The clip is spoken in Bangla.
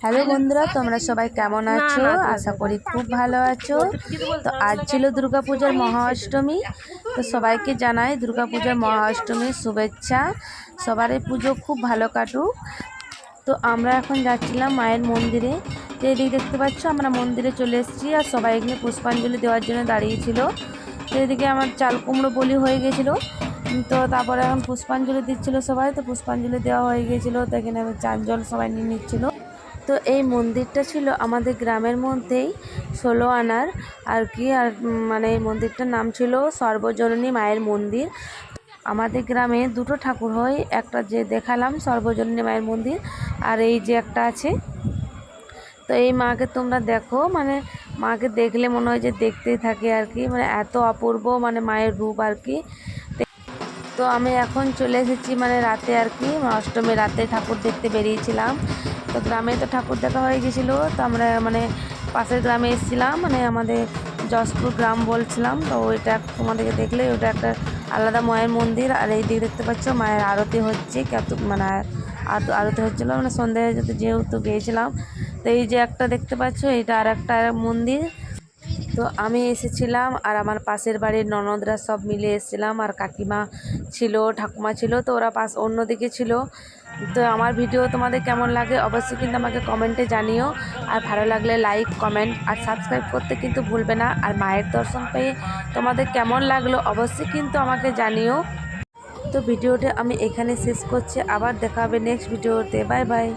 হ্যালো বন্ধুরা তোমরা সবাই কেমন আছো? আশা করি খুব ভালো আছো? তো আজ ছিল দুর্গাপূজার মহা অষ্টমী তো সবাইকে জানাই দুর্গাপূজার মহা অষ্টমীর শুভেচ্ছা। সবারই পুজো খুব ভালো কাটুক। তো আমরা এখন যাচ্ছিলাম মায়ের মন্দিরে। তো এদিকে দেখতে পাচ্ছ আমরা মন্দিরে চলে এসেছি আর সবাই এখানে পুষ্পাঞ্জলি দেওয়ার জন্য দাঁড়িয়েছিল তো এদিকে আমার চাল কুমড়ো বলি হয়ে গেছিল। তো তারপরে এখন পুষ্পাঞ্জলি দিচ্ছিল সবাই। তো পুষ্পাঞ্জলি দেওয়া হয়ে গিয়েছিল তো এখানে আমি চান জল সবাই নিয়ে নিচ্ছিল। তো এই মন্দিরটা ছিল আমাদের গ্রামের মধ্যেই, ষোলো আনার, আর কি, আর মানে এই মন্দিরটার নাম ছিল সর্বজননী মায়ের মন্দির। আমাদের গ্রামে দুটো ঠাকুর হয়, একটা যে দেখালাম সর্বজননী মায়ের মন্দির, আর এই যে একটা আছে। তো এই মাকে তোমরা দেখো মানে মাকে দেখলে মনে হয় যে দেখতেই থাকে আর কি মানে এত অপূর্ব মানে মায়ের রূপ আর কি। তো আমি এখন চলে এসেছি মানে রাতে আর কি অষ্টমী রাতে ঠাকুর দেখতে বেরিয়েছিলাম। তো গ্রামে তো ঠাকুর দেখা হয়ে গেছিল, তো আমরা মানে পাশের গ্রামে এসেছিলাম মানে আমাদের যশপুর গ্রাম বলছিলাম, তো ওইটা তোমাদেরকে দেখলে ওটা একটা আলাদা মায়ের মন্দির, আর এই দিকে দেখতে পাচ্ছ মায়ের আরতি হচ্ছে, কত মানে আরতি- হচ্ছিল মানে সন্ধ্যে যেহেতু গিয়েছিলাম, তো এই যে একটা দেখতে পাচ্ছ এটা আর একটা মন্দির তো আমি এসেছিলাম আর আমার পাশের বাড়ির ননদরা সব মিলে এসেছিলাম আর কাকিমা ছিল, ঠাকুমা ছিল, তো ওরা পাশ অন্যদিকে ছিল। তো আমার ভিডিও তোমাদের কেমন লাগে অবশ্যই কিন্তু আমাকে কমেন্টে জানিও। আর ভালো লাগলে লাইক, কমেন্ট আর সাবস্ক্রাইব করতে কিন্তু ভুলবে না। আর মায়ের দর্শন পেয়ে তোমাদের কেমন লাগল অবশ্যই কিন্তু আমাকে জানিও। তো ভিডিওটা আমি এখানে শেষ করছি। আবার দেখা হবে নেক্সট ভিডিওতে। Bye bye.